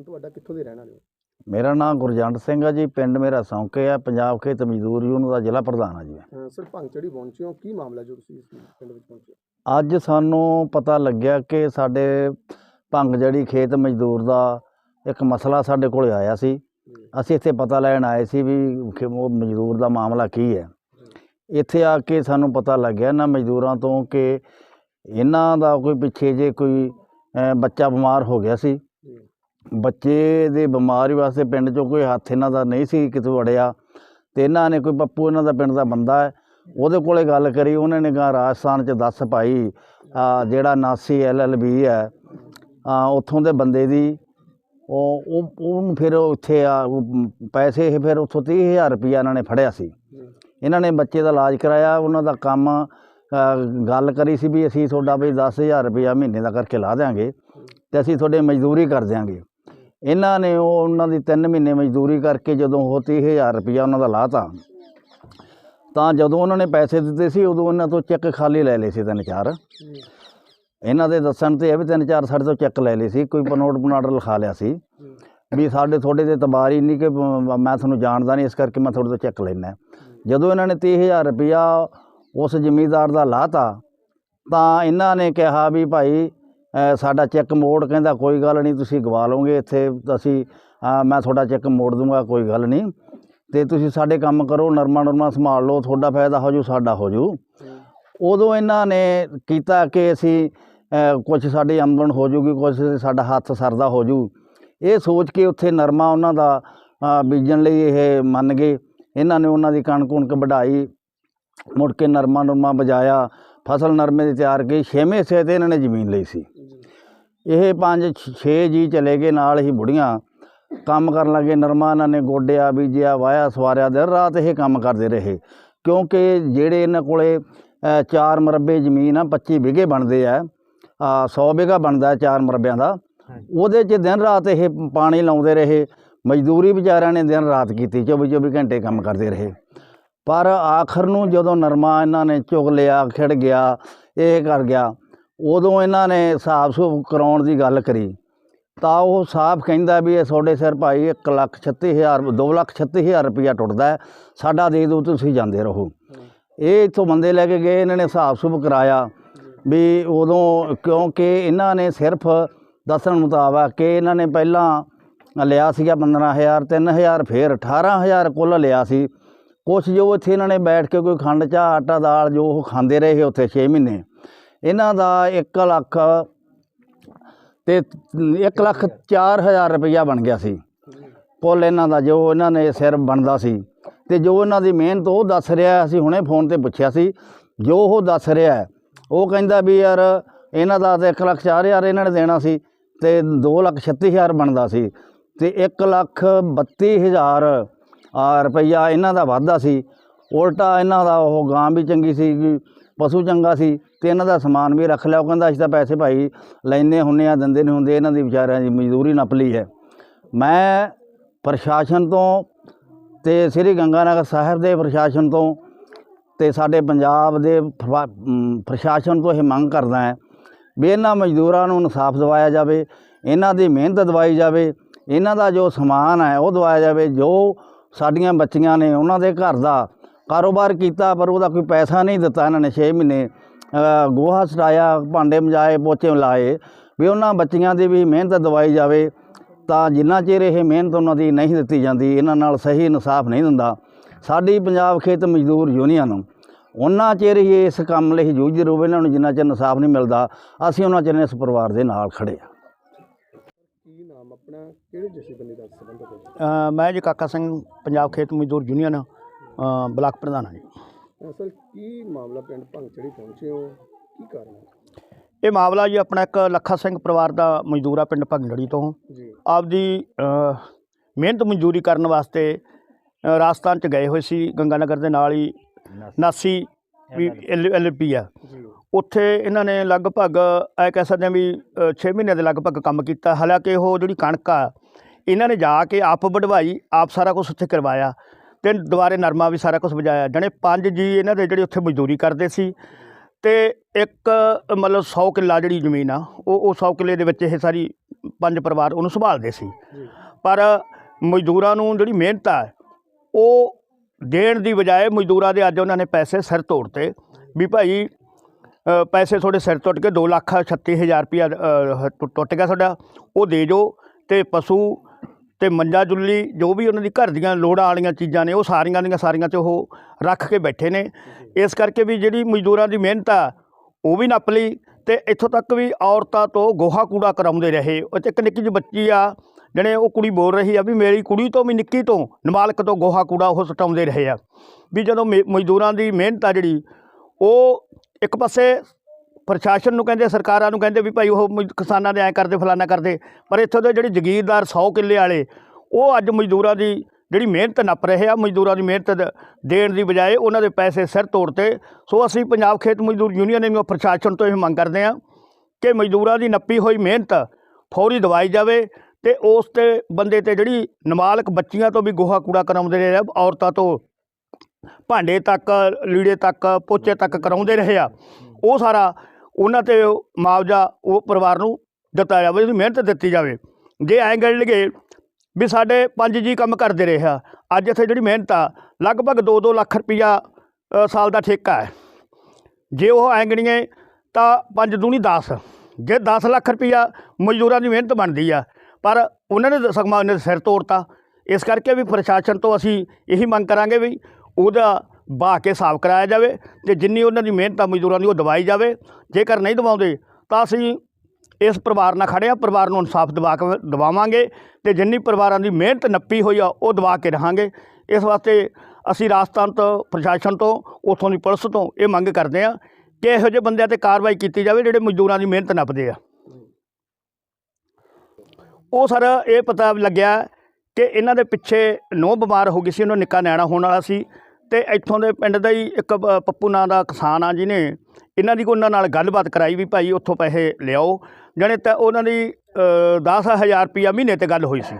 ਨਾਮ ਤੁਹਾਡਾ ਕਿੱਥੋਂ ਦੇ ਰਹਿਣ ਵਾਲੇ ਹੋ? ਮੇਰਾ ਨਾਮ ਗੁਰਜੰਟ ਸਿੰਘ ਆ ਜੀ ਪਿੰਡ ਮੇਰਾ ਸੌਂਕੇ ਆ ਪੰਜਾਬ ਖੇਤ ਮਜ਼ਦੂਰ ਯੂਨੀਅਨ ਦਾ ਜ਼ਿਲ੍ਹਾ ਪ੍ਰਧਾਨ ਆ ਜੀ ਮੈਂ। ਅਹ ਸਰ ਭੰਗਚੜੀ ਪਹੁੰਚੇ ਹੋ? ਕੀ ਮਾਮਲਾ ਜੋ ਤੁਸੀਂ ਇਸ ਪਿੰਡ ਵਿੱਚ ਪਹੁੰਚੇ ਅੱਜ ਸਾਨੂੰ ਪਤਾ ਲੱਗਿਆ ਕਿ ਸਾਡੇ ਭੰਗ ਜੜੀ ਖੇਤ ਮਜ਼ਦੂਰ ਦਾ ਇੱਕ ਮਸਲਾ ਸਾਡੇ ਕੋਲ ਆਇਆ ਸੀ। ਅਸੀਂ ਇੱਥੇ ਪਤਾ ਲੈਣ ਆਏ ਸੀ ਵੀ ਕਿ ਉਹ ਮਜ਼ਦੂਰ ਦਾ ਮਾਮਲਾ ਕੀ ਹੈ। ਇੱਥੇ ਆ ਕੇ ਸਾਨੂੰ ਪਤਾ ਲੱਗਿਆ ਇਹਨਾਂ ਮਜ਼ਦੂਰਾਂ ਤੋਂ ਕਿ ਇਹਨਾਂ ਦਾ ਕੋਈ ਪਿੱਛੇ ਜੇ ਕੋਈ ਬੱਚਾ ਬਿਮਾਰ ਹੋ ਗਿਆ ਸੀ। ਬੱਚੇ ਦੇ ਬਿਮਾਰੀ ਵਾਸਤੇ ਪਿੰਡ 'ਚੋਂ ਕੋਈ ਹੱਥ ਇਹਨਾਂ ਦਾ ਨਹੀਂ ਸੀ ਕਿਤੇ ਵੜਿਆ ਤੇ ਇਹਨਾਂ ਨੇ ਕੋਈ ਪੱਪੂ ਇਹਨਾਂ ਦਾ ਪਿੰਡ ਦਾ ਬੰਦਾ ਹੈ। ਉਹਦੇ ਕੋਲੇ ਗੱਲ ਕਰੀ, ਉਹਨਾਂ ਨੇ ਕਹਾ ਰਾਜਸਥਾਨ 'ਚ ਦੱਸ ਭਾਈ ਆ ਜਿਹੜਾ ਨਾਸੀ ਐਲਐਲਬੀ ਹੈ, ਆ ਉੱਥੋਂ ਦੇ ਬੰਦੇ ਦੀ। ਉਹ ਉਹਨੂੰ ਫਿਰ ਉੱਥੇ ਆ ਪੈਸੇ ਫਿਰ ਉੱਥੋਂ 30000 ਰੁਪਇਆ ਇਹਨਾਂ ਨੇ ਫੜਿਆ ਸੀ। ਇਹਨਾਂ ਨੇ ਬੱਚੇ ਦਾ ਇਲਾਜ ਕਰਾਇਆ, ਉਹਨਾਂ ਦਾ ਕੰਮ ਗੱਲ ਕਰੀ ਸੀ ਵੀ ਅਸੀਂ ਤੁਹਾਡਾ ਵੀ 10000 ਰੁਪਇਆ ਮਹੀਨੇ ਦਾ ਕਰਕੇ ਲਾ ਦਿਆਂਗੇ ਤੇ ਅਸੀਂ ਤੁਹਾਡੇ ਮਜ਼ਦੂਰੀ ਕਰ ਦਿਆਂਗੇ। ਇਹਨਾਂ ਨੇ ਉਹ ਉਹਨਾਂ ਦੀ 3 ਮਹੀਨੇ ਮਜ਼ਦੂਰੀ ਕਰਕੇ ਜਦੋਂ ਉਹ 30000 ਰੁਪਇਆ ਉਹਨਾਂ ਦਾ ਲਾਤਾ, ਤਾਂ ਜਦੋਂ ਉਹਨਾਂ ਨੇ ਪੈਸੇ ਦਿੱਤੇ ਸੀ, ਉਦੋਂ ਉਹਨਾਂ ਤੋਂ ਚੈੱਕ ਖਾਲੀ ਲੈ ਲਏ ਸੀ ਤਿੰਨ ਚਾਰ। ਇਹਨਾਂ ਦੇ ਦੱਸਣ ਤੇ ਇਹ ਵੀ ਤਿੰਨ ਚਾਰ ਸਾਡੇ ਤੋਂ ਚੈੱਕ ਲੈ ਲਏ ਸੀ, ਕੋਈ ਪਨੋਟ ਪਨਾਟ ਲਿਖਾ ਲਿਆ ਸੀ ਵੀ ਸਾਡੇ ਤੁਹਾਡੇ ਤੇ ਤਬਾਰੀ ਨਹੀਂ ਕਿ ਮੈਂ ਤੁਹਾਨੂੰ ਜਾਣਦਾ ਨਹੀਂ, ਇਸ ਕਰਕੇ ਮੈਂ ਤੁਹਾਡੇ ਤੋਂ ਚੈੱਕ ਲੈਣਾ ਜਦੋਂ ਇਹਨਾਂ ਨੇ 30000 ਰੁਪਇਆ ਉਸ ਜ਼ਮੀਂਦਾਰ ਦਾ ਲਾਤਾ, ਤਾਂ ਇਹਨਾਂ ਨੇ ਕਿਹਾ ਵੀ ਭਾਈ ਸਾਡਾ ਚੈੱਕ ਮੋੜ ਕਹਿੰਦਾ, ਕੋਈ ਗੱਲ ਨਹੀਂ, ਤੁਸੀਂ ਗਵਾ ਲਓਗੇ ਇੱਥੇ, ਅਸੀਂ ਮੈਂ ਤੁਹਾਡਾ ਚੈੱਕ ਮੋੜ ਦੂੰਗਾ, ਕੋਈ ਗੱਲ ਨਹੀਂ। ਤੇ ਤੁਸੀਂ ਸਾਡੇ ਕੰਮ ਕਰੋ, ਨਰਮਾ ਨਰਮਾ ਸੰਭਾਲ ਲਓ, ਤੁਹਾਡਾ ਫਾਇਦਾ ਹੋ ਜੂ, ਸਾਡਾ ਹੋ ਜੂ। ਉਦੋਂ ਇਹਨਾਂ ਨੇ ਕੀਤਾ ਕਿ ਅਸੀਂ ਕੁਝ ਸਾਡੀ ਆਮਦਨ ਹੋ ਜੂਗੀ ਕੁਝ ਸਾਡਾ ਹੱਥ ਸਰਦਾ ਹੋ ਜੂ। ਇਹ ਸੋਚ ਕੇ ਉੱਥੇ ਨਰਮਾ ਉਹਨਾਂ ਦਾ ਬੀਜਣ ਲਈ ਇਹ ਮੰਨ ਗਏ। ਇਹਨਾਂ ਨੇ ਉਹਨਾਂ ਦੀ ਕਣਕ ਕੁਣਕ ਵਢਾਈ, ਮੁੜ ਕੇ ਨਰਮਾ ਨਰਮਾ ਬਜਾਇਆ। ਫਸਲ ਨਰਮੇ ਦੀ ਤਿਆਰ ਕੀਤੀ, ਛੇਵੇਂ ਹਿੱਸੇ ਤੇ ਇਹਨਾਂ ਨੇ ਜ਼ਮੀਨ ਲਈ ਸੀ। ਇਹ ਪੰਜ ਛ- ਜੀ ਚਲੇ ਗਏ ਨਾਲ ਹੀ ਬੁੜੀਆਂ। ਕੰਮ ਕਰਨ ਲੱਗੇ ਨਰਮਾ ਇਹਨਾਂ ਨੇ ਗੋਡਿਆ ਬੀਜਿਆ ਵਾਇਆ ਸਵਾਰਿਆ ਦਿਨ ਰਾਤ ਇਹ ਕੰਮ ਕਰਦੇ ਰਹੇ। ਕਿਉਂਕਿ ਜਿਹੜੇ ਇਹਨਾਂ ਕੋਲੇ ਚਾਰ ਮਰਬੇ ਜ਼ਮੀਨ ਆ 25 ਵਿਗੇ ਬਣਦੇ ਆ ਆ 100 ਵਿਗਾ ਬਣਦਾ ਚਾਰ ਮਰਬਿਆਂ ਦਾ। ਉਹਦੇ 'ਚ ਦਿਨ ਰਾਤ ਇਹ ਪਾਣੀ ਲਾਉਂਦੇ ਰਹੇ। ਮਜ਼ਦੂਰੀ ਵਿਚਾਰਿਆਂ ਨੇ ਦਿਨ ਰਾਤ ਕੀਤੀ 24 24 ਘੰਟੇ ਕੰਮ ਕਰਦੇ ਰਹੇ। ਪਰ ਆਖਰ ਨੂੰ ਜਦੋਂ ਨਰਮਾ ਇਹਨਾਂ ਨੇ ਚੁਗ ਲਿਆ ਖਿੜ ਗਿਆ ਇਹ ਕਰ ਗਿਆ ਉਦੋਂ ਇਹਨਾਂ ਨੇ ਹਿਸਾਬ ਸੂਬ ਕਰਾਉਣ ਦੀ ਗੱਲ ਕਰੀ, ਤਾਂ ਉਹ ਸਾਫ਼ ਕਹਿੰਦਾ ਵੀ ਇਹ ਤੁਹਾਡੇ ਸਿਰ ਭਾਈ ਇੱਕ ਲੱਖ ਛੱਤੀ ਹਜ਼ਾਰ, ਦੋ ਲੱਖ ਛੱਤੀ ਹਜ਼ਾਰ ਰੁਪਇਆ ਟੁੱਟਦਾ ਸਾਡਾ ਦੇ ਦਿਓ, ਤੁਸੀਂ ਜਾਂਦੇ ਰਹੋ। ਇਹ ਇੱਥੋਂ ਬੰਦੇ ਲੈ ਕੇ ਗਏ, ਇਹਨਾਂ ਨੇ ਹਿਸਾਬ ਸੁਭ ਕਰਾਇਆ ਵੀ ਉਦੋਂ ਕਿਉਂਕਿ ਇਹਨਾਂ ਨੇ ਸਿਰਫ ਦੱਸਣ ਮੁਤਾਬਕ ਕਿ ਇਹਨਾਂ ਨੇ ਪਹਿਲਾਂ ਲਿਆ ਸੀਗਾ 15000 3000 ਫੇਰ 18000 ਕੁੱਲ ਲਿਆ ਸੀ। ਕੁਛ ਜੋ ਇੱਥੇ ਇਹਨਾਂ ਨੇ ਬੈਠ ਕੇ ਕੋਈ ਖੰਡ ਚਾਹ, ਆਟਾ, ਦਾਲ ਜੋ ਉਹ ਖਾਂਦੇ ਰਹੇ ਉੱਥੇ 6 ਮਹੀਨੇ। ਇਹਨਾਂ ਦਾ 1 ਲੱਖ ਤੇ 1 ਲੱਖ 4000 ਰੁਪਈਆ ਬਣ ਗਿਆ ਸੀ। ਪੁੱਲ ਇਹਨਾਂ ਦਾ ਜੋ ਇਹਨਾਂ ਨੇ ਸਿਰ ਬਣਦਾ ਸੀ ਤੇ ਜੋ ਇਹਨਾਂ ਦੀ ਮਿਹਨਤ ਉਹ ਦੱਸ ਰਿਹਾ ਅਸੀਂ ਹੁਣੇ ਫੋਨ ਤੇ ਪੁੱਛਿਆ ਸੀ, ਜੋ ਉਹ ਦੱਸ ਰਿਹਾ ਉਹ ਕਹਿੰਦਾ ਵੀ ਯਾਰ ਇਹਨਾਂ ਦਾ ਤਾਂ 1 ਲੱਖ 4000 ਇਹਨਾਂ ਨੇ ਦੇਣਾ ਸੀ ਤੇ 2 ਲੱਖ 36000 ਬਣਦਾ ਸੀ ਤੇ 1 ਲੱਖ 32000 ਆ ਰੁਪਈਆ ਇਹਨਾਂ ਦਾ ਵਾਧਾ ਸੀ। ਉਲਟਾ ਇਹਨਾਂ ਦਾ ਉਹ ਗਾਂ ਵੀ ਚੰਗੀ ਸੀ ਪਸ਼ੂ ਚੰਗਾ ਸੀ ਤੇ ਇਹਨਾਂ ਦਾ ਸਮਾਨ ਵੀ ਰੱਖ ਲਿਆ। ਉਹ ਕਹਿੰਦਾ, ਅਸੀਂ ਤਾਂ ਪੈਸੇ ਭਾਈ ਲੈਨੇ ਹੁੰਨੇ ਆ, ਦਿੰਦੇ ਨਹੀਂ ਹੁੰਦੇ, ਇਹਨਾਂ ਦੀ ਵਿਚਾਰਿਆਂ ਦੀ ਮਜ਼ਦੂਰੀ ਨੱਪ ਲਈ ਹੈ। ਮੈਂ ਪ੍ਰਸ਼ਾਸਨ ਤੋਂ ਤੇ ਸ੍ਰੀ ਗੰਗਾਨਗਰ ਸਾਹਿਬ ਦੇ ਪ੍ਰਸ਼ਾਸਨ ਤੋਂ ਤੇ ਸਾਡੇ ਪੰਜਾਬ ਦੇ ਫਵਾ- ਪ੍ਰਸ਼ਾਸਨ ਤੋਂ ਇਹ ਮੰਗ ਕਰਦਾ ਹੈ ਵੀ ਇਹਨਾਂ ਮਜ਼ਦੂਰਾਂ ਨੂੰ ਇਨਸਾਫ ਦਿਵਾਇਆ ਜਾਵੇ, ਇਹਨਾਂ ਦੀ ਮਿਹਨਤ ਦਵਾਈ ਜਾਵੇ, ਇਹਨਾਂ ਦਾ ਜੋ ਸਮਾਨ ਹੈ ਉਹ ਦਵਾਇਆ ਜਾਵੇ, ਜੋ ਸਾਡੀਆਂ ਬੱਚੀਆਂ ਨੇ ਉਹਨਾਂ ਦੇ ਘਰ ਦਾ ਕਾਰੋਬਾਰ ਕੀਤਾ ਪਰ ਉਹਦਾ ਕੋਈ ਪੈਸਾ ਨਹੀਂ ਦਿੱਤਾ ਇਹਨਾਂ ਨੇ 6 ਮਹੀਨੇ। ਗੋਹਾ ਸਟਾਇਆ ਭਾਂਡੇ ਮਜਾਏ ਪੋਚੇ ਲਾਏ। ਵੀ ਉਹਨਾਂ ਬੱਚੀਆਂ ਦੀ ਵੀ ਮਿਹਨਤ ਦਵਾਈ ਜਾਵੇ ਤਾਂ ਜਿੰਨਾ ਚਿਰ ਇਹ ਮਿਹਨਤ ਉਹਨਾਂ ਦੀ ਨਹੀਂ ਦਿੱਤੀ ਜਾਂਦੀ ਇਹਨਾਂ ਨਾਲ ਸਹੀ ਇਨਸਾਫ ਨਹੀਂ ਦਿੰਦਾ। ਸਾਡੀ ਪੰਜਾਬ ਖੇਤ ਮਜ਼ਦੂਰ ਯੂਨੀਅਨ ਉਹਨਾਂ ਚਿਰ ਹੀ ਇਸ ਕੰਮ ਲਈ ਜੂਝਦੇ ਰਹੋ ਇਹਨਾਂ ਨੂੰ ਜਿੰਨਾ ਚਿਰ ਇਨਸਾਫ ਨਹੀਂ ਮਿਲਦਾ ਅਸੀਂ ਉਹਨਾਂ ਚਿਰ ਇਸ ਪਰਿਵਾਰ ਦੇ ਨਾਲ ਖੜੇ ਆ ਕੀ ਨਾਮ ਆਪਣਾ? ਕਿਹੜੇ ਜਥੇਬੰਦੀ ਦਾ ਸੰਬੰਧ ਹੈ ਅ, ਮੈਂ ਜੀ ਕਾਕਾ ਸਿੰਘ ਪੰਜਾਬ ਖੇਤ ਮਜ਼ਦੂਰ ਯੂਨੀਅਨ। ਅ, ਬਲਾਕ ਪ੍ਰਧਾਨ ਹਾਂ ਜੀ। ਅਸਲ ਕੀ ਮਾਮਲਾ ਪਿੰਡ ਭੰਗਚੜੀ ਪਹੁੰਚੇ ਹੋ? ਕੀ ਕਾਰਨ ਹੈ? ਇਹ ਮਾਮਲਾ ਜੀ ਆਪਣਾ ਇੱਕ ਲੱਖਾ ਸਿੰਘ ਪਰਿਵਾਰ ਦਾ ਮਜ਼ਦੂਰ ਆ ਪਿੰਡ ਭੰਗੜੀ ਤੋਂ। ਜੀ। ਆਪਦੀ ਅ, ਮਿਹਨਤ ਮਜ਼ਦੂਰੀ ਕਰਨ ਵਾਸਤੇ ਅ, ਰਾਜਸਥਾਨ ਚ ਗਏ ਹੋਏ ਸੀ ਗੰਗਾਨਗਰ ਦੇ ਨਾਲ ਹੀ ਨਾਸੀ। ਵੀ ਐਲਪੀ ਆ। ਜੀ। ਉੱਥੇ ਇਹਨਾਂ ਨੇ ਲਗਭਗ ਐ ਕਹਿ ਸਕਦੇ ਹਾਂ ਵੀ 6 ਮਹੀਨਿਆਂ ਦੇ ਲਗਭਗ ਕੰਮ ਕੀਤਾ। ਹਾਲਾਂਕਿ ਉਹ ਜਿਹੜੀ ਕਣਕ ਆ ਇਹਨਾਂ ਨੇ ਜਾ ਕੇ ਆਪ ਵਢਵਾਈ ਆਪ ਸਾਰਾ ਕੁਝ ਉੱਥੇ ਕਰਵਾਇਆ। ਤੇ ਦੁਬਾਰੇ ਨਰਮਾ ਵੀ ਸਾਰਾ ਕੁਝ ਵਜਾਇਆ ਜਣੇ ਪੰਜ ਜੀ ਇਹਨਾਂ ਦੇ ਜਿਹੜੇ ਉੱਥੇ ਮਜ਼ਦੂਰੀ ਕਰਦੇ ਸੀ ਤੇ ਇੱਕ ਮਤਲਬ 100 ਕਿੱਲਾ ਜਿਹੜੀ ਜ਼ਮੀਨ ਆ ਉਹ ਉਹ 100 ਕਿੱਲੇ ਦੇ ਵਿੱਚ ਇਹ ਸਾਰੀ ਪੰਜ ਪਰਿਵਾਰ ਉਹਨੂੰ ਸੰਭਾਲਦੇ ਸੀ। ਪਰ ਮਜ਼ਦੂਰਾਂ ਨੂੰ ਜਿਹੜੀ ਮਿਹਨਤ ਆ ਉਹ ਦੇਣ ਦੀ ਬਜਾਏ ਮਜ਼ਦੂਰਾਂ ਦੇ ਅੱਜ ਉਹਨਾਂ ਨੇ ਪੈਸੇ ਸਿਰ ਤੋੜਤੇ ਵੀ ਭਾਈ ਪੈਸੇ ਤੁਹਾਡੇ ਸਿਰ ਟੁੱਟ ਕੇ 2 ਲੱਖ 36000 ਰੁਪਇਆ ਟੁੱਟ ਗਿਆ ਤੁਹਾਡਾ ਉਹ ਦੇ ਜੋ ਤੇ ਪਸ਼ੂ ਤੇ ਮੰਜਾ ਜੁੱਲੀ ਜੋ ਵੀ ਉਹਨਾਂ ਦੀ ਘਰ ਦੀਆਂ ਲੋੜਾਂ ਵਾਲੀਆਂ ਚੀਜ਼ਾਂ ਨੇ ਉਹ ਸਾਰੀਆਂ ਦੀਆਂ ਸਾਰੀਆਂ ਤੇ ਉਹ ਰੱਖ ਕੇ ਬੈਠੇ ਨੇ। ਇਸ ਕਰਕੇ ਵੀ ਜਿਹੜੀ ਮਜ਼ਦੂਰਾਂ ਦੀ ਮਿਹਨਤ ਆ ਉਹ ਵੀ ਨੱਪ ਲਈ ਤੇ ਇੱਥੋਂ ਤੱਕ ਵੀ ਔਰਤਾਂ ਤੋਂ ਗੋਹਾ ਕੂੜਾ ਕਰਾਉਂਦੇ ਰਹੇ। ਉਹ 'ਚ ਇੱਕ ਨਿੱਕੀ ਜਿਹੀ ਬੱਚੀ ਆ ਜਿਹੜੇ ਉਹ ਕੁੜੀ ਬੋਲ ਰਹੀ ਆ ਵੀ ਮੇਰੀ ਕੁੜੀ ਤੋਂ ਵੀ ਨਿੱਕੀ ਤੋਂ ਨਮਾਲਕ ਤੋਂ ਗੋਹਾ ਕੂੜਾ ਉਹ ਸਟਾਉਂਦੇ ਰਹੇ ਆ। ਵੀ ਜਦੋਂ ਮਜ਼ਦੂਰਾਂ ਦੀ ਮਿਹਨਤ ਆ ਜਿਹੜੀ ਉਹ ਇੱਕ ਪਾਸੇ ਪ੍ਰਸ਼ਾਸਨ ਨੂੰ ਕਹਿੰਦੇ, ਸਰਕਾਰਾਂ ਨੂੰ ਕਹਿੰਦੇ ਵੀ ਭਾਈ ਉਹ ਮਜ਼- ਕਿਸਾਨਾਂ ਦੇ ਐਂ ਕਰਦੇ, ਫਲਾਨਾ ਕਰਦੇ, ਪਰ ਇੱਥੋਂ ਦੇ ਜਿਹੜੇ ਜ਼ਗੀਰਦਾਰ 100 ਕਿੱਲੇ ਵਾਲੇ, ਉਹ ਅੱਜ ਮਜ਼ਦੂਰਾਂ ਦੀ ਜਿਹੜੀ ਮਿਹਨਤ ਨੱਪ ਰਹੇ ਆ, ਮਜ਼ਦੂਰਾਂ ਦੀ ਮਿਹਨਤ ਦ- ਦੇਣ ਦੀ ਬਜਾਏ ਉਹਨਾਂ ਦੇ ਪੈਸੇ ਸਿਰ ਤੋੜਤੇ ਸੋ ਅਸੀਂ ਪੰਜਾਬ ਖੇਤ ਮਜ਼ਦੂਰ ਯੂਨੀਅਨ ਨੂੰ ਪ੍ਰਸ਼ਾਸਨ ਤੋਂ ਇਹ ਮੰਗ ਕਰਦੇ ਹਾਂ ਕਿ ਮਜ਼ਦੂਰਾਂ ਦੀ ਨੱਪੀ ਹੋਈ ਮਿਹਨਤ ਫੌਰੀ ਦਵਾਈ ਜਾਵੇ ਤੇ ਉਸ ਤੇ ਬੰਦੇ ਤੇ ਜਿਹੜੀ ਨਮਾਲਕ ਬੱਚੀਆਂ ਤੋਂ ਵੀ ਗੋਹਾ ਕੂੜਾ ਕਰਾਉਂਦੇ ਰਹੇ ਆ, ਔਰਤਾਂ ਤੋਂ ਭਾਂਡੇ ਤੱਕ, ਲੀੜੇ ਤੱਕ, ਪੋਚੇ ਤੱਕ ਕਰਾਉਂਦੇ ਰਹੇ ਆ, ਉਹ ਸਾਰਾ ਉਹਨਾਂ ਤੇ ਮੁਆਵਜ਼ਾ ਉਹ ਪਰਿਵਾਰ ਨੂੰ ਦਿੱਤਾ ਜਾਵੇ, ਉਹਦੀ ਮਿਹਨਤ ਦਿੱਤੀ ਜਾਵੇ। ਜੇ ਐਂ ਗੱਲ ਵੀ ਸਾਡੇ ਪੰਜ ਜੀ ਕੰਮ ਕਰਦੇ ਰਹੇ ਆ, ਅੱਜ ਇੱਥੇ ਜਿਹੜੀ ਮਿਹਨਤ ਆ, ਲਗਭਗ 2-2 ਲੱਖ ਰੁਪਈਆ ਸਾਲ ਦਾ ਠੇਕਾ ਹੈ। ਜੇ ਉਹ ਐਂ ਗਣੀਏ ਤਾਂ ਪੰਜ ਦੂਣੀ 10 ਜੇ 10 ਲੱਖ ਰੁਪਈਆ ਮਜ਼ਦੂਰਾਂ ਦੀ ਮਿਹਨਤ ਬਣਦੀ ਆ, ਪਰ ਉਹਨਾਂ ਨੇ ਸਗਮਾ ਨੇ ਸਿਰ ਤੋੜਤਾ। ਇਸ ਕਰਕੇ ਵੀ ਪ੍ਰਸ਼ਾਸਨ ਤੋਂ ਅਸੀਂ ਇਹੀ ਮੰਗ ਕਰਾਂਗੇ ਵੀ ਉਹਦਾ ਬਾ ਕੇ ਸਾਫ਼ ਕਰਾਇਆ ਜਾਵੇ ਤੇ ਜਿੰਨੀ ਉਹਨਾਂ ਦੀ ਮਿਹਨਤ ਆ ਮਜ਼ਦੂਰਾਂ ਦੀ ਉਹ ਦਵਾਈ ਜਾਵੇ। ਜੇਕਰ ਨਹੀਂ ਦਵਾਉਂਦੇ ਤਾਂ ਅਸੀਂ ਇਸ ਪਰਿਵਾਰ ਨਾਲ ਖੜੇ ਆ ਪਰਿਵਾਰ ਨੂੰ ਇਨਸਾਫ ਦਿਵਾ ਕੇ ਦਿਵਾਵਾਂਗੇ ਤੇ ਜਿੰਨੀ ਪਰਿਵਾਰਾਂ ਦੀ ਮਿਹਨਤ ਨੱਪੀ ਹੋਈ ਆ, ਉਹ ਦਵਾ ਕੇ ਰਹਾਂਗੇ। ਇਸ ਵਾਸਤੇ ਅਸੀਂ ਰਾਜਸਥਾਨ ਤੋਂ, ਪ੍ਰਸ਼ਾਸਨ ਤੋਂ, ਉੱਥੋਂ ਦੀ ਪੁਲਿਸ ਤੋਂ ਇਹ ਮੰਗ ਕਰਦੇ ਆ ਕਿ ਇਹੋ ਜਿਹੇ ਬੰਦਿਆਂ ਤੇ ਕਾਰਵਾਈ ਕੀਤੀ ਜਾਵੇ ਜਿਹੜੇ ਮਜ਼ਦੂਰਾਂ ਦੀ ਮਿਹਨਤ ਨੱਪਦੇ ਆ। ਉਹ ਸਰ ਇਹ ਪਤਾ ਲੱਗਿਆ ਕਿ ਇਹਨਾਂ ਦੇ ਪਿੱਛੇ ਨੋ ਬਿਮਾਰ ਹੋ ਗਈ ਸੀ, ਉਹਨੂੰ ਨਿੱਕਾ ਨਿਆਣਾ ਹੋਣ ਵਾਲਾ ਸੀ। ਤੇ ਇੱਥੋਂ ਦੇ ਪਿੰਡ ਦਾ ਹੀ ਇੱਕ ਪੱਪੂ ਨਾਂ ਦਾ ਕਿਸਾਨ ਆ ਜਿਹਨੇ, ਇਹਨਾਂ ਦੀ ਕੋਈ ਉਹਨਾਂ ਨਾਲ ਗੱਲਬਾਤ ਕਰਾਈ ਵੀ ਭਾਈ ਉੱਥੋਂ ਪੈਸੇ ਲਿਆਓ, ਜਾਣੇ ਤਾਂ ਉਹਨਾਂ ਦੀ 10000 ਰੁਪਈਆ ਮਹੀਨੇ ਤੇ ਗੱਲ ਹੋਈ ਸੀ।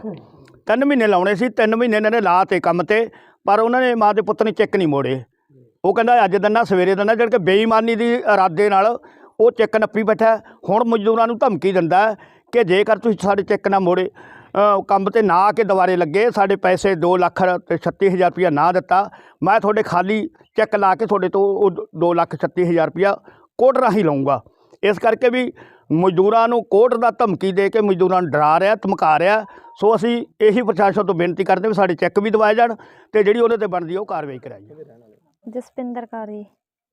ਤਿੰਨ ਮਹੀਨੇ ਲਾਉਣੇ ਸੀ, ਤਿੰਨ ਮਹੀਨੇ ਇਹਨਾਂ ਨੇ ਲਾ ਤੇ ਕੰਮ ਤੇ, ਪਰ ਉਹਨਾਂ ਨੇ ਮਾਂ ਦੇ ਪੁੱਤ ਨੇ ਚੈੱਕ ਨਹੀਂ ਮੋੜੇ। ਉਹ ਕਹਿੰਦਾ ਅੱਜ ਦਿਨਾ ਸਵੇਰੇ ਦਿਨਾ ਜਿਹੜਾ ਕਿ ਬੇਈਮਾਨੀ ਦੀ ਇਰਾਦੇ ਨਾਲ ਉਹ ਚੈੱਕ ਨੱਪੀ ਬੈਠਾ। ਹੁਣ ਮਜ਼ਦੂਰਾਂ ਨੂੰ ਧਮਕੀ ਦਿੰਦਾ ਕਿ ਜੇਕਰ ਤੁਸੀਂ ਸਾਡੇ ਚੈੱਕ ਨਾ ਮੋੜੇ ਕੰਮ ਤੇ ਨਾ ਆ ਕੇ ਦੁਬਾਰੇ ਲੱਗੇ। ਸਾਡੇ ਪੈਸੇ 2 ਲੱਖ ਤੇ 36000 ਰੁਪਇਆ ਨਾ ਦਿੱਤਾ। ਮੈਂ ਤੁਹਾਡੇ ਖਾਲੀ ਚੈੱਕ ਲਾ ਕੇ ਤੁਹਾਡੇ ਤੋਂ ਉਹ 2 ਲੱਖ 36000 ਰੁਪਇਆ ਕੋਰਟ ਰਾਹੀਂ ਲਵਾਂਗਾ ਇਸ ਕਰਕੇ ਵੀ ਮਜ਼ਦੂਰਾਂ ਨੂੰ ਕੋਰਟ ਦਾ ਧਮਕੀ ਦੇ ਕੇ ਮਜ਼ਦੂਰਾਂ ਨੂੰ ਡਰਾ ਰਿਹਾ ਧਮਕਾ ਰਿਹਾ। ਸੋ ਅਸੀਂ ਇਹੀ ਪ੍ਰਸ਼ਾਸਨ ਤੋਂ ਬੇਨਤੀ ਕਰਦੇ ਵੀ ਸਾਡੇ ਚੈੱਕ ਵੀ ਦਵਾਏ ਜਾਣ ਤੇ ਜਿਹੜੀ ਉਹਦੇ ਤੇ ਬਣਦੀ ਉਹ ਕਾਰਵਾਈ ਕਰਾਈ ਜਾਵੇ। ਜਸਪਿੰਦਰ ਕੌਰ ਜੀ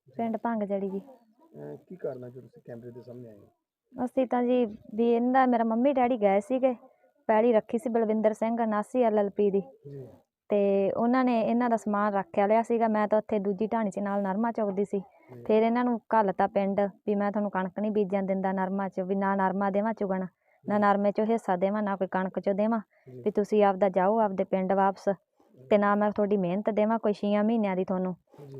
ਪਿੰਡ ਭੰਗ ਜੜੀ ਜੀ। ਕੀ ਕਰਨਾ ਜੋ ਤੁਸੀਂ ਕੈਮਰੇ ਦੇ ਸਾਹਮਣੇ ਆਏ? ਅਸੀਂ ਤਾਂ ਜੀ ਵੀ ਇਹਦਾ ਮੇਰਾ ਮੰਮੀ ਡੈਡੀ ਗਏ ਸੀਗੇ। ਪੈੜੀ ਰੱਖੀ ਸੀ ਬਲਵਿੰਦਰ ਸਿੰਘ ਨਾਸੀ ਐਲਐਲਪੀ ਦੀ। ਤੇ ਉਹਨਾਂ ਨੇ ਇਹਨਾਂ ਦਾ ਸਮਾਨ ਰੱਖਿਆ ਲਿਆ ਸੀਗਾ। ਮੈਂ ਤਾਂ ਉੱਥੇ ਦੂਜੀ ਢਾਣੀ 'ਚ ਨਾਲ ਨਰਮਾ ਚੁਗਦੀ ਸੀ। ਫਿਰ ਇਹਨਾਂ ਨੂੰ ਘੱਲਤਾ ਪਿੰਡ ਵੀ ਮੈਂ ਤੁਹਾਨੂੰ ਕਣਕ ਨਹੀਂ ਬੀਜਣ ਦਿੰਦਾ ਨਰਮਾ 'ਚ ਵੀ ਨਾ ਨਰਮਾ ਦੇਵਾਂ ਚੁਗਣ ਨਾ ਨਰਮੇ 'ਚੋਂ ਹਿੱਸਾ ਦੇਵਾਂ ਨਾ ਕੋਈ ਕਣਕ 'ਚੋਂ ਦੇਵਾਂ ਵੀ ਤੁਸੀਂ ਆਪਦਾ ਜਾਓ ਆਪਦੇ ਪਿੰਡ ਵਾਪਸ ਤੇ ਨਾ ਮੈਂ ਤੁਹਾਡੀ ਮਿਹਨਤ ਦੇਵਾਂ ਕੋਈ 6 ਮਹੀਨਿਆਂ ਦੀ ਤੁਹਾਨੂੰ।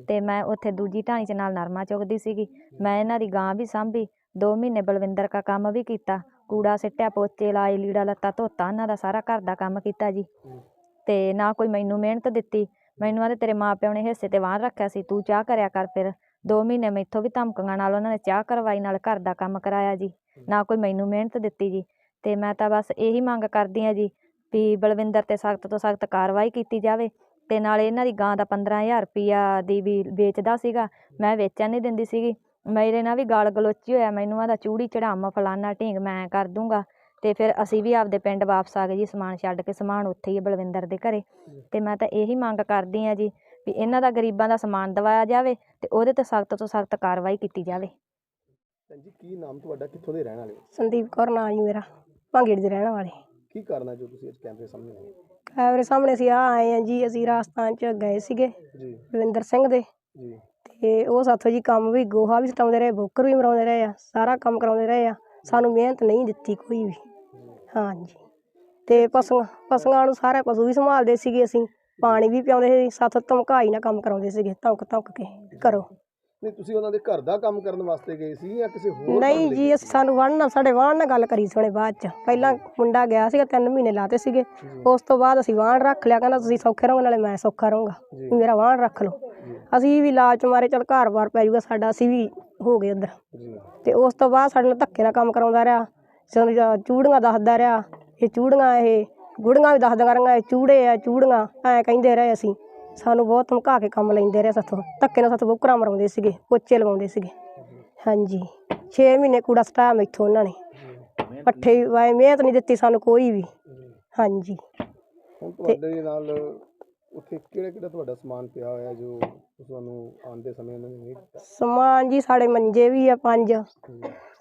ਤੇ ਮੈਂ ਉੱਥੇ ਦੂਜੀ ਢਾਣੀ 'ਚ ਨਾਲ ਨਰਮਾ ਚੁਗਦੀ ਸੀਗੀ। ਮੈਂ ਇਹਨਾਂ ਦੀ ਗਾਂ ਵੀ ਸਾਂਭੀ 2 ਮਹੀਨੇ ਬਲਵਿੰਦਰ ਕਾ ਕੰਮ ਵੀ ਕੀਤਾ ਕੂੜਾ ਸਿੱਟਿਆ ਪੋਚੇ ਲਾਏ ਲੀੜਾ ਲੱਤਾ ਧੋਤਾ ਇਹਨਾਂ ਦਾ ਸਾਰਾ ਘਰ ਦਾ ਕੰਮ ਕੀਤਾ ਜੀ। ਤੇ ਨਾ ਕੋਈ ਮੈਨੂੰ ਮਿਹਨਤ ਦਿੱਤੀ ਮੈਨੂੰ ਆਦੇ ਤੇਰੇ ਮਾਪਿਆਂ ਨੇ ਹਿੱਸੇ ਤੇ ਵਾਹਨ ਰੱਖਿਆ ਸੀ ਤੂੰ ਚਾਹ ਕਰਿਆ ਕਰ ਫਿਰ। 2 ਮਹੀਨੇ ਮੈਥੋਂ ਵੀ ਧਮਕੀਆਂ ਨਾਲ ਉਹਨਾਂ ਨੇ ਚਾਹ ਕਰਵਾਈ ਨਾਲ ਘਰ ਦਾ ਕੰਮ ਕਰਾਇਆ ਜੀ। ਨਾ ਕੋਈ ਮੈਨੂੰ ਮਿਹਨਤ ਦਿੱਤੀ ਜੀ। ਤੇ ਮੈਂ ਤਾਂ ਬਸ ਇਹੀ ਮੰਗ ਕਰਦੀ ਆ ਜੀ ਵੀ ਬਲਵਿੰਦਰ ਤੇ ਸਖਤ ਤੋਂ ਸਖਤ ਕਾਰਵਾਈ ਕੀਤੀ ਜਾਵੇ ਤੇ ਨਾਲ ਇਹਨਾਂ ਦੀ ਗਾਂ ਦਾ 15000 ਰੁਪਿਆ ਦੀ ਵੀ ਵੇਚਦਾ ਸੀਗਾ ਮੈਂ ਵੇਚਣ ਨਹੀਂ ਦਿੰਦੀ ਸੀਗੀ। ਮੇਰੇ ਨਾਲ ਵੀ ਗਾਲ ਗਲੋਚੀ ਹੋਇਆ ਮੈਨੂੰ ਆਦਾ ਚੂੜੀ ਚੜਾਮ ਫਲਾਨਾ ਢੀਂਗ ਮੈਂ ਕਰ ਦੂੰਗਾ। ਤੇ ਫਿਰ ਅਸੀਂ ਵੀ ਆਪਦੇ ਪਿੰਡ ਵਾਪਸ ਆ ਗਏ ਜੀ ਸਮਾਨ ਛੱਡ ਕੇ। ਸਮਾਨ ਉੱਥੇ ਹੀ ਬਲਵਿੰਦਰ ਦੇ ਘਰੇ। ਤੇ ਮੈਂ ਤਾਂ ਇਹੀ ਮੰਗ ਕਰਦੀ ਆ ਜੀ ਵੀ ਇਹਨਾਂ ਦਾ ਗਰੀਬਾਂ ਦਾ ਸਮਾਨ ਦਵਾਇਆ ਜਾਵੇ ਤੇ ਉਹਦੇ ਤੇ ਸਖਤ ਤੋਂ ਸਖਤ ਕਾਰਵਾਈ ਕੀਤੀ ਜਾਵੇ। ਜੀ ਕੀ ਨਾਮ ਤੁਹਾਡਾ? ਕਿੱਥੋਂ ਦੇ ਰਹਿਣ ਵਾਲੇ ਸੰਦੀਪ ਕੌਰ ਨਾਂ ਜੀ ਮੇਰਾ ਭਾਂਗੇੜ ਦੇ ਰਹਿਣ ਵਾਲੇ। ਕੀ ਕਰਨਾ ਜੋ ਤੁਸੀਂ ਅੱਜ ਕੈਮਰੇ ਸਾਹਮਣੇ ਆਏ? ਹੋ? ਕੈਮਰੇ ਸਾਹਮਣੇ ਅਸੀਂ ਆ ਆਏ ਆ ਜੀ ਅਸੀਂ ਰਾਜਸਥਾਨ ਚ ਗਏ ਸੀਗੇ ਜੀ। ਬਲਵਿੰਦਰ ਸਿੰਘ ਦੇ। ਜੀ। ਤੇ ਉਹ ਸਾਥੋਂ ਜੀ ਕੰਮ ਵੀ ਗੋਹਾ ਵੀ ਸਟਾਉਂਦੇ ਰਹੇ ਬੋਕਰ ਵੀ ਮਰਾਉਂਦੇ ਰਹੇ ਆ ਸਾਰਾ ਕੰਮ ਕਰਾਉਂਦੇ ਰਹੇ ਆ। ਸਾਨੂੰ ਮਿਹਨਤ ਨਹੀਂ ਦਿੱਤੀ ਕੋਈ ਵੀ। ਹਾਂਜੀ। ਤੇ ਪਸ਼ੂ ਪਸ਼ੂਆਂ ਨੂੰ ਸਾਰੇ ਪਸ਼ੂ ਵੀ ਸੰਭਾਲਦੇ ਸੀਗੇ ਅਸੀਂ। ਪਾਣੀ ਵੀ ਪਿਆਉਂਦੇ ਸੀ ਸਾਥੋਂ ਧਮਕਾਈ ਨਾਲ ਕੰਮ ਕਰਾਉਂਦੇ ਸੀਗੇ ਧਮਕ ਧਮਕ ਕੇ ਕਰੋ ਨਹੀਂ ਤੁਸੀਂ ਉਹਨਾਂ ਦੇ ਘਰ ਦਾ ਕੰਮ ਕਰਨ ਵਾਸਤੇ ਗਏ ਸੀ ਜਾਂ ਕਿਸੇ ਹੋਰ ਨਹੀਂ? ਜੀ ਅਸੀਂ ਸਾਨੂੰ ਵਾਹਣ ਨਾਲ ਸਾਡੇ ਵਾਹਣ ਨਾਲ ਗੱਲ ਕਰੀ ਸੁਣੇ ਬਾਅਦ ਚ। ਪਹਿਲਾਂ ਮੁੰਡਾ ਗਿਆ ਸੀਗਾ ਤਿੰਨ ਮਹੀਨੇ ਲਾਤੇ ਸੀਗੇ। ਉਸ ਤੋਂ ਬਾਅਦ ਅਸੀਂ ਵਾਹਣ ਰੱਖ ਲਿਆ ਕਹਿੰਦਾ ਤੁਸੀਂ ਸੌਖੇ ਰਹੋ ਨਾਲੇ ਮੈਂ ਸੌਖਾ ਰਹੂੰਗਾ। ਮੇਰਾ ਵਾਹਣ ਰੱਖ ਲਓ। ਅਸੀਂ ਵੀ ਲਾਲਚ ਮਾਰੇ ਚਲ ਘਰ-ਬਾਰ ਪੈ ਜਾਊਗਾ ਸਾਡਾ ਅਸੀਂ ਵੀ ਹੋ ਗਏ ਉੱਧਰ। ਜੀ। ਤੇ ਉਸ ਤੋਂ ਬਾਅਦ ਸਾਡੇ ਨਾਲ ਧੱਕੇ ਨਾਲ ਕੰਮ ਕਰਾਉਂਦਾ ਰਿਹਾ। ਸਾਨੂੰ ਜਾਂ ਚੂੜੀਆਂ ਦੱਸਦਾ ਰਿਹਾ ਇਹ ਚੂੜੀਆਂ ਇਹ ਗੁੜੀਆਂ ਵੀ ਦੱਸਦੀਆਂ ਰਹੀਆਂ ਚੂੜੇ ਆ ਚੂੜੀਆਂ ਐ ਕਹਿੰਦੇ ਰਹੇ ਅਸੀਂ। ਸਾਨੂੰ ਬਹੁਤ ਧਮਕਾ ਕੇ ਕੰਮ ਲੈਂਦੇ ਰਹੇ ਸਾਥੋਂ। ਧੱਕੇ ਨਾਲ ਸਾਥੋਂ ਬੁੱਕਰਾਂ ਮਰਾਉਂਦੇ ਸੀਗੇ ਪੋਚੇ ਲਗਾਉਂਦੇ ਸੀਗੇ। ਹਾਂਜੀ। 6 ਮਹੀਨੇ ਕੂੜਾ ਸਟਾਇਆ ਮੈਥੋਂ ਉਹਨਾਂ ਨੇ। ਪੱਠੇ ਵਾਏ ਮਿਹਨਤ ਨਹੀਂ ਦਿੱਤੀ ਸਾਨੂੰ ਕੋਈ ਵੀ। ਹਾਂਜੀ। ਹੁਣ ਤੁਹਾਡੇ ਨਾਲ ਉੱਥੇ ਕਿਹੜਾ ਕਿਹੜਾ ਤੁਹਾਡਾ ਸਮਾਨ ਪਿਆ ਹੋਇਆ ਜੋ ਤੁਹਾਨੂੰ ਆਉਂਦੇ ਸਮੇਂ ਉਹਨਾਂ ਨੇ ਨਹੀਂ ਦਿੱਤਾ? ਸਮਾਨ ਜੀ ਸਾਡੇ ਮੰਜੇ ਵੀ ਆ ਪੰਜ।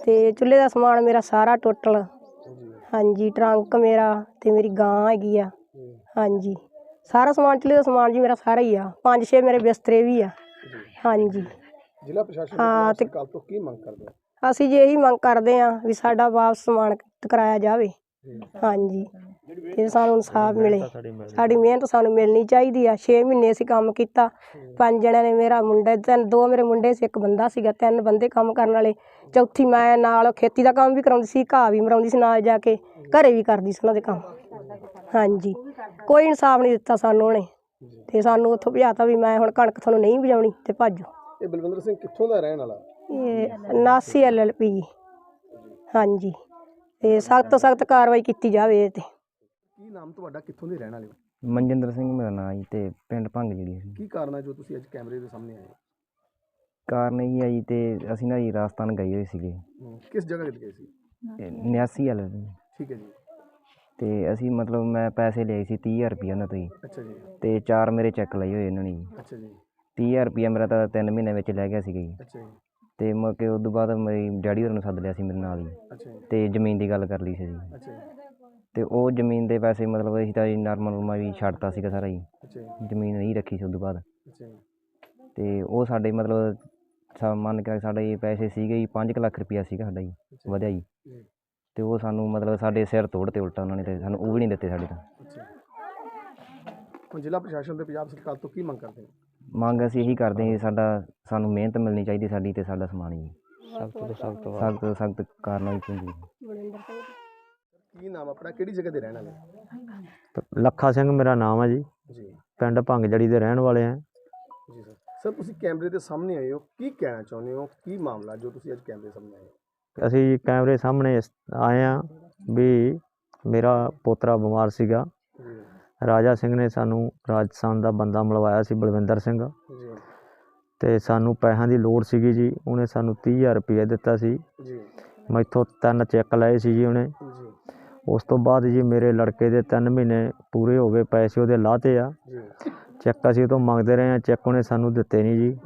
ਤੇ ਚੁੱਲ੍ਹੇ ਦਾ ਸਮਾਨ ਮੇਰਾ ਸਾਰਾ ਟੋਟਲ। ਜੀ ਹਾਂਜੀ ਟਰੰਕ ਮੇਰਾ ਤੇ ਮੇਰੀ ਗਾਂ ਹੈਗੀ ਆ। ਜੀ ਹਾਂਜੀ। ਸਾਰਾ ਸਮਾਨ ਚੁੱਲ੍ਹੇ ਦਾ ਸਮਾਨ ਜੀ ਮੇਰਾ ਸਾਰਾ ਹੀ ਆ। ਪੰਜ ਛੇ ਮੇਰੇ ਬਿਸਤਰੇ ਵੀ ਆ। ਜੀ। ਹਾਂਜੀ। ਜ਼ਿਲ੍ਹਾ ਪ੍ਰਸ਼ਾਸਨ ਹਾਂ, ਤੇ- ਸਰਕਾਰ ਤੋਂ ਕੀ ਮੰਗ ਕਰਦੇ ਹੋ? ਅਸੀਂ ਜੇ ਇਹੀ ਮੰਗ ਕਰਦੇ ਆ ਵੀ ਸਾਡਾ ਵਾਪਸ ਸਮਾਨ ਕਰਾਇਆ ਜਾਵੇ। ਹਾਂਜੀ। ਤੇ ਸਾਨੂੰ ਇਨਸਾਫ ਮਿਲੇ। ਸਾਡੀ ਮਿਹਨਤ। ਸਾਨੂੰ ਮਿਲਣੀ ਚਾਹੀਦੀ ਆ। 6 ਮਹੀਨੇ ਅਸੀਂ ਕੰਮ ਕੀਤਾ। ਪੰਜ ਜਣਿਆਂ ਨੇ ਮੇਰਾ ਮੁੰਡਾ ਤਿੰਨ ਦੋ ਮੇਰੇ ਮੁੰਡੇ ਸੀ ਇੱਕ ਬੰਦਾ ਸੀਗਾ। ਤਿੰਨ ਬੰਦੇ ਕੰਮ ਕਰਨ ਵਾਲੇ। ਚੌਥੀ ਮੈਂ ਨਾਲ ਖੇਤੀ ਦਾ ਕੰਮ ਵੀ ਕਰਾਉਂਦੀ ਸੀ ਘਾਹ ਵੀ ਮਰਾਉਂਦੀ ਸੀ ਨਾਲ ਜਾ ਕੇ। ਘਰੇ ਵੀ ਕਰਦੀ ਸੀ ਉਹਨਾਂ ਦੇ ਕੰਮ। ਹਾਂਜੀ। ਕੋਈ ਇਨਸਾਫ ਨਹੀਂ ਦਿੱਤਾ ਸਾਨੂੰ ਉਹਨੇ। ਤੇ ਸਾਨੂੰ ਉੱਥੋਂ ਭਜਾਤਾ ਵੀ ਮੈਂ ਹੁਣ ਕਣਕ ਤੁਹਾਨੂੰ ਨਹੀਂ ਵਜਾਉਣੀ ਤੇ ਭੱਜੋ। ਇਹ ਬਲਵਿੰਦਰ ਸਿੰਘ ਕਿੱਥੋਂ ਦਾ ਰਹਿਣ ਵਾਲਾ? ਇਹ 79 ਐਲਐਲਪੀ ਹਾਂਜੀ। ਤੇ ਸਖਤ ਸਖਤ ਕਾਰਵਾਈ ਕੀਤੀ ਜਾਵੇ ਇਹ ਤੇ। ਨਾਮ ਤੁਹਾਡਾ ਕਿੱਥੋਂ ਦੇ ਰਹਿਣ ਵਾਲੇ ਹੋ? ਮਨਜਿੰਦਰ ਸਿੰਘ ਮੇਰਾ ਨਾਂ ਜੀ ਤੇ ਪਿੰਡ ਭੰਗ ਜਿਹੜੀ ਸੀ। ਕੀ ਕਾਰਨ ਹੈ ਜੋ ਤੁਸੀਂ ਅੱਜ ਕੈਮਰੇ ਦੇ ਸਾਹਮਣੇ ਆਏ? ਕਾਰਨ ਇਹ ਆ ਜੀ ਤੇ ਅਸੀਂ ਨਾ ਜੀ ਰਾਜਸਥਾਨ ਗਏ ਹੋਏ ਸੀਗੇ। ਕਿਸ ਜਗ੍ਹਾ ਤੇ ਗਏ ਸੀ? ਤੇ 89 ਵਾਲੇ। ਠੀਕ ਹੈ ਜੀ। ਤੇ ਅਸੀਂ ਮਤਲਬ ਮੈਂ ਪੈਸੇ ਲਏ ਸੀ 30000 ਰੁਪਏ ਉਹਨਾਂ ਤੋਂ ਜੀ। ਅੱਛਾ ਜੀ। ਤੇ ਚਾਰ ਮੇਰੇ ਚੈੱਕ ਲਏ ਹੋਏ ਇਹਨਾਂ ਨੇ ਜੀ। ਅੱਛਾ ਜੀ। 30000 ਰੁਪਏ ਮੇਰਾ ਤਾਂ 3 ਮਹੀਨੇ ਵਿੱਚ ਲੈ ਗਿਆ ਸੀਗਾ ਜੀ। ਅੱਛਾ ਜੀ। ਤੇ ਮੁੜ ਕੇ ਉਸ ਤੋਂ ਬਾਅਦ ਮੇਰੀ ਡੈਡੀ ਹੋਰਾਂ ਨੂੰ ਸੱਦ ਲਿਆ ਸੀ ਮੇਰੇ ਨਾਲ ਹੀ ਅੱਛਾ ਜੀ। ਤੇ ਜ਼ਮੀਨ ਦੀ ਗੱਲ ਕਰ ਲਈ ਸੀ ਜੀ। ਅੱਛਾ ਜੀ। ਤੇ ਉਹ ਜ਼ਮੀਨ ਦੇ ਪੈਸੇ ਮਤਲਬ ਅਸੀਂ ਤਾਂ ਜੀ ਨਰਮਾ ਨੁਰਮਾ ਵੀ ਛੱਡਤਾ ਸੀਗਾ ਸਾਰਾ ਜੀ। ਅੱਛਾ ਜੀ। ਜ਼ਮੀਨ ਨਹੀਂ ਰੱਖੀ ਸੀ ਉਸ ਤੋਂ ਬਾਅਦ। ਅੱਛਾ ਜੀ। ਤੇ ਉਹ ਸਾਡੇ ਮਤਲਬ ਸਾ ਮੰਨ ਕੇ ਸਾਡੇ ਪੈਸੇ ਸੀਗੇ ਜੀ 5 ਲੱਖ ਰੁਪਇਆ ਸੀਗਾ ਸਾਡਾ ਜੀ ਅੱਛਾ ਵਧਿਆ ਜੀ। ਜੀ ਤੇ ਉਹ ਸਾਨੂੰ ਮਤਲਬ ਸਾਡੇ ਸਿਰ ਤੋੜ ਤੇ ਉਲਟਾ ਉਹਨਾਂ ਨੇ ਤੇ ਸਾਨੂੰ ਉਹ ਵੀ ਨਹੀਂ ਦਿੱਤੇ ਸਾਡੇ ਤਾਂ। ਅੱਛਾ ਹੁਣ ਜ਼ਿਲ੍ਹਾ ਪ੍ਰਸ਼ਾਸਨ ਤੇ ਪੰਜਾਬ ਸਰਕਾਰ ਤੋਂ ਕੀ ਮੰਗ ਕਰਦੇ ਹੋ? ਮੰਗ ਅਸੀਂ ਇਹੀ ਕਰਦੇ ਹਾਂ ਜੀ ਸਾਡਾ ਸਾਨੂੰ ਮਿਹਨਤ ਮਿਲਣੀ ਚਾਹੀਦੀ ਸਾਡੀ ਤੇ ਸਾਡਾ ਸਮਾਨ ਜੀ। ਸਖਤ ਤੋਂ ਸਖਤ ਸਖਤ ਤੋਂ ਸਖਤ ਕਾਰਵਾਈ ਚਾਹੀਦੀ ਕੀ ਨਾਮ ਆਪਣਾ? ਕਿਹੜੀ ਜਗ੍ਹਾ ਦੇ ਰਹਿਣ ਵਾਲੇ ਹੋ? ਲੱਖਾ ਸਿੰਘ ਮੇਰਾ ਨਾਮ ਹੈ ਜੀ। ਜੀ। ਪਿੰਡ ਭੰਗਜੜੀ ਦੇ ਰਹਿਣ ਵਾਲੇ ਆ। ਜੀ ਸਰ। ਸਰ ਤੁਸੀਂ ਕੈਮਰੇ ਦੇ ਸਾਹਮਣੇ ਆਏ ਹੋ। ਕੀ ਕਹਿਣਾ ਚਾਹੁੰਦੇ ਹੋ? ਕੀ ਮਾਮਲਾ ਜੋ ਤੁਸੀਂ ਅੱਜ ਕੈਮਰੇ ਸਾਹਮਣੇ ਆਏ ਹੋ? ਅਸੀਂ ਕੈਮਰੇ ਸਾਹਮਣੇ ਇਸ- ਆਏ ਆ ਵੀ ਮੇਰਾ ਪੋਤਰਾ ਬਿਮਾਰ ਸੀਗਾ। ਜੀ। ਰਾਜਾ ਸਿੰਘ ਨੇ ਸਾਨੂੰ ਰਾਜਸਥਾਨ ਦਾ ਬੰਦਾ ਮਿਲਵਾਇਆ ਸੀ ਬਲਵਿੰਦਰ ਸਿੰਘ। ਜੀ। ਤੇ ਸਾਨੂੰ ਪੈਸਿਆਂ ਦੀ ਲੋੜ ਸੀਗੀ ਜੀ। ਉਹਨੇ ਸਾਨੂੰ 30000 ਰੁਪਏ ਦਿੱਤਾ ਸੀ। ਜੀ। ਮੈਥੋਂ ਤਿੰਨ ਚੈੱਕ ਲਏ ਸੀ ਜੀ ਉਹਨੇ। ਜੀ। ਉਸ ਤੋਂ ਬਾਅਦ ਜੀ ਮੇਰੇ ਲੜਕੇ ਦੇ 3 ਮਹੀਨੇ ਪੂਰੇ ਹੋ ਗਏ ਪੈਸੇ ਉਹਦੇ ਲਾਤੇ ਆ। ਚੈੱਕ ਅਸੀਂ ਉਹ ਤੋਂ ਮੰਗਦੇ ਰਹੇ ਆ ਚੈੱਕ ਉਹਨੇ ਸਾਨੂੰ ਦਿੱਤੇ ਨਹੀਂ ਜੀ।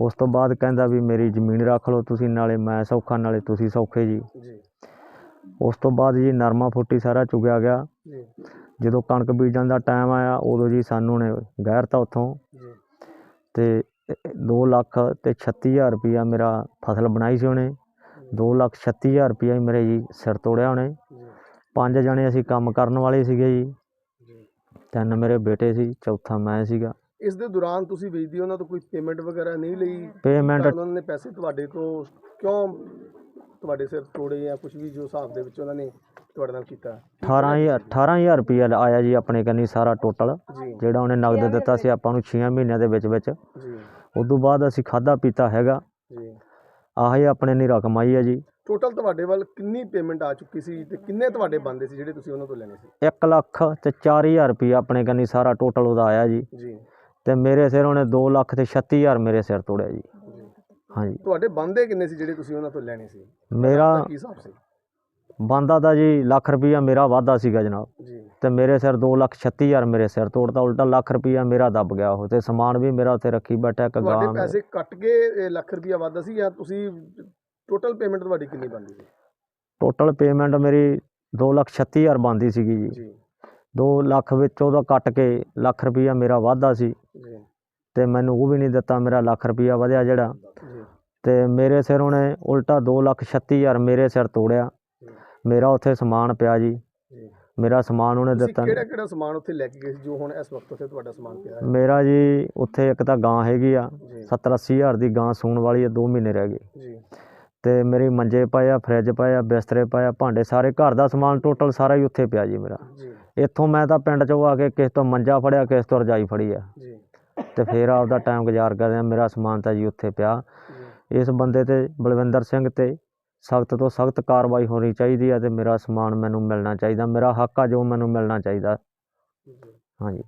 ਉਸ ਤੋਂ ਬਾਅਦ ਕਹਿੰਦਾ ਵੀ ਮੇਰੀ ਜ਼ਮੀਨ ਰੱਖ ਲਓ ਤੁਸੀਂ ਨਾਲੇ ਮੈਂ ਸੌਖਾ ਨਾਲੇ ਤੁਸੀਂ ਸੌਖੇ ਜੀ। ਉਸ ਤੋਂ ਬਾਅਦ ਜੀ ਨਰਮਾ ਫੁੱਟੀ ਸਾਰਾ ਚੁਗਿਆ ਗਿਆ। ਜਦੋਂ ਕਣਕ ਬੀਜਣ ਦਾ ਟਾਈਮ ਆਇਆ ਉਦੋਂ ਜੀ ਸਾਨੂੰ ਨੇ ਗੈਰਤਾ ਉੱਥੋਂ ਤੇ 2 ਲੱਖ ਤੇ 36000 ਰੁਪਇਆ ਮੇਰਾ ਫਸਲ ਬਣਾਈ ਸੀ ਉਹਨੇ। 2 ਲੱਖ 36000 ਰੁਪਇਆ ਹੀ ਮੇਰੇ ਜੀ ਸਿਰ ਤੋੜਿਆ ਉਹਨੇ। ਪੰਜ ਜਣੇ ਅਸੀਂ ਕੰਮ ਕਰਨ ਵਾਲੇ ਸੀਗੇ ਜੀ। ਤਿੰਨ ਮੇਰੇ ਬੇਟੇ ਸੀ ਚੌਥਾ ਮੈਂ ਸੀਗਾ। ਇਸ ਦੇ ਦੌਰਾਨ ਤੁਸੀਂ ਵੇਚਦੀ ਉਹਨਾਂ ਤੋਂ ਕੋਈ ਪੇਮੈਂਟ ਵਗੈਰਾ ਨਹੀਂ ਲਈ? ਪੇਮੈਂਟ ਉਹਨਾਂ ਨੇ ਪੈਸੇ ਤੁਹਾਡੇ ਤੋਂ ਕਿਉਂ ਤੁਹਾਡੇ ਸਿਰ ਤੋੜੇ ਜਾਂ ਕੁਝ ਵੀ ਜੋ ਹਿਸਾਬ ਦੇ ਵਿੱਚ ਉਹਨਾਂ ਨੇ ਤੁਹਾਡੇ ਨਾਲ ਕੀਤਾ? 18000 18000 ਰੁਪਇਆ ਆਇਆ ਜੀ ਆਪਣੇ ਕੰਨੀ ਸਾਰਾ ਟੋਟਲ ਜਿਹੜਾ ਉਹਨੇ ਨਗਦ ਦਿੱਤਾ ਸੀ ਆਪਾਂ ਨੂੰ 6 ਮਹੀਨਿਆਂ ਦੇ ਵਿੱਚ ਵਿੱਚ। ਜੀ। ਉਸ ਤੋਂ ਬਾਅਦ ਅਸੀਂ ਖਾਦਾ ਪੀਤਾ ਹੈਗਾ। ਜੀ। ਆਹੀ ਆਪਣੇ ਨਹੀਂ ਰਕਮ ਆਈ ਹੈ ਜੀ। ਟੋਟਲ ਤੁਹਾਡੇ ਵੱਲ ਕਿੰਨੀ ਪੇਮੈਂਟ ਆ ਚੁੱਕੀ ਸੀ ਤੇ ਕਿੰਨੇ ਤੁਹਾਡੇ ਬੰਦੇ ਸੀ ਜਿਹੜੇ ਤੁਸੀਂ ਉਹਨਾਂ ਤੋਂ ਲੈਣੇ ਸੀ? 1 ਲੱਖ ਤੇ 4000 ਰੁਪਇਆ ਆਪਣੇ ਕੰਨੀ ਸਾਰਾ ਟੋਟਲ ਉਹਦਾ ਆਇਆ ਜੀ। ਜੀ। ਤੇ ਮੇਰੇ ਸਿਰ ਉਹਨੇ 2 ਲੱਖ ਤੇ 36000 ਮੇਰੇ ਸਿਰ ਤੋੜਿਆ ਜੀ। ਹਾਂਜੀ। ਤੁਹਾਡੇ ਬੰਦੇ ਕਿੰਨੇ ਸੀ ਜਿਹੜੇ ਤੁਸੀਂ ਉਹਨਾਂ ਤੋਂ ਲੈਣੇ ਸੀ? ਮੇਰਾ ਉਹਦਾ ਕੀ ਹਿਸਾਬ ਸੀ? ਬੰਦਾ ਦਾ ਜੀ ਲੱਖ ਰੁਪਇਆ ਮੇਰਾ ਵਾਧਾ ਸੀਗਾ ਜਨਾਬ। ਜੀ। ਤੇ ਮੇਰੇ ਸਿਰ 2 ਲੱਖ 36000 ਮੇਰੇ ਸਿਰ ਤੋੜਦਾ ਉਲਟਾ ਲੱਖ ਰੁਪਇਆ ਮੇਰਾ ਦੱਬ ਗਿਆ ਉਹ ਤੇ ਸਮਾਨ ਵੀ ਮੇਰਾ ਉੱਥੇ ਰੱਖੀ ਬੈਠਾ ਇੱਕ ਗਾਂ। ਤੁਹਾਡੇ। ਪੈਸੇ ਕੱਟ ਕੇ ਲੱਖ ਰੁਪਇਆ ਵਾਧਾ ਸੀ ਜਾਂ ਤੁਸੀਂ ਟੋਟਲ ਪੇਮੈਂਟ ਤੁਹਾਡੀ ਕਿੰਨੀ ਬਣਦੀ ਸੀ? ਟੋਟਲ ਪੇਮੈਂਟ ਮੇਰੀ 2 ਲੱਖ 36000 ਬਣਦੀ ਸੀਗੀ ਜੀ। ਜੀ। 2 ਲੱਖ ਵਿੱਚ ਉਹਦਾ ਕੱਟ ਕੇ ਲੱਖ ਰੁਪਇਆ ਮੇਰਾ ਵਾਧਾ ਸੀ। ਜੀ। ਤੇ ਮੈਨੂੰ ਉਹ ਵੀ ਨਹੀਂ ਦਿੱਤਾ ਮੇਰਾ ਲੱਖ ਰੁਪਇਆ ਵਧਿਆ ਜਿਹੜਾ। ਤੇ ਮੇਰੇ ਸਿਰ ਉਹਨੇ ਉਲਟਾ 2 ਲੱਖ 36000 ਮੇਰੇ ਸਿਰ ਤੋੜਿਆ। ਮੇਰਾ ਉੱਥੇ ਸਮਾਨ ਪਿਆ ਜੀ। ਮੇਰਾ ਸਮਾਨ ਉਹਨੇ ਦਿੱਤਾ। ਕਿਹੜਾ ਕਿਹੜਾ ਸਮਾਨ ਉੱਥੇ ਲੈ ਕੇ ਗਏ ਸੀ ਜੋ ਹੁਣ ਇਸ ਵਕਤ ਉੱਥੇ ਤੁਹਾਡਾ ਸਮਾਨ ਪਿਆ ਹੈ? ਮੇਰਾ ਜੀ ਉੱਥੇ ਇੱਕ ਤਾਂ ਗਾਂ ਹੈਗੀ ਆ ਜੀ। 70 80000 ਦੀ ਗਾਂ ਸੂਣ ਵਾਲੀ ਆ 2 ਮਹੀਨੇ ਰਹਿ ਗਏ। ਜੀ। ਤੇ ਮੇਰੇ ਮੰਜੇ ਪਏ ਆ ਫਰਿੱਜ ਪਏ ਆ ਬਿਸਤਰੇ ਪਏ ਆ ਭਾਂਡੇ ਸਾਰੇ ਘਰ ਦਾ ਸਮਾਨ ਟੋਟਲ ਸਾਰਾ ਹੀ ਉੱਥੇ ਪਿਆ ਜੀ ਮੇਰਾ। ਇੱਥੋਂ ਮੈਂ ਤਾਂ ਪਿੰਡ ਚੋਂ ਆ ਕੇ ਕਿਸ ਤੋਂ ਮੰਜਾ ਫੜਿਆ ਕਿਸ ਤੋਂ ਰਜਾਈ ਫੜੀ ਆ। ਤੇ ਫੇਰ ਆਪਦਾ ਟਾਈਮ ਗੁਜ਼ਾਰ ਕਰਦੇ ਆ ਮੇਰਾ ਸਮਾਨ ਤਾਂ ਜੀ ਉੱਥੇ ਪਿਆ। ਇਸ ਬੰਦੇ ਤੇ ਬਲਵਿੰਦਰ ਸਿੰਘ ਤੇ ਸਖਤ ਤੋਂ ਸਖਤ ਕਾਰਵਾਈ ਹੋਣੀ ਚਾਹੀਦੀ ਹੈ ਤੇ ਮੇਰਾ ਸਮਾਨ ਮੈਨੂੰ ਮਿਲਣਾ ਚਾਹੀਦਾ ਮੇਰਾ ਹੱਕ ਆ ਜੋ ਮੈਨੂੰ ਮਿਲਣਾ ਚਾਹੀਦਾ। ਹਾਂਜੀ।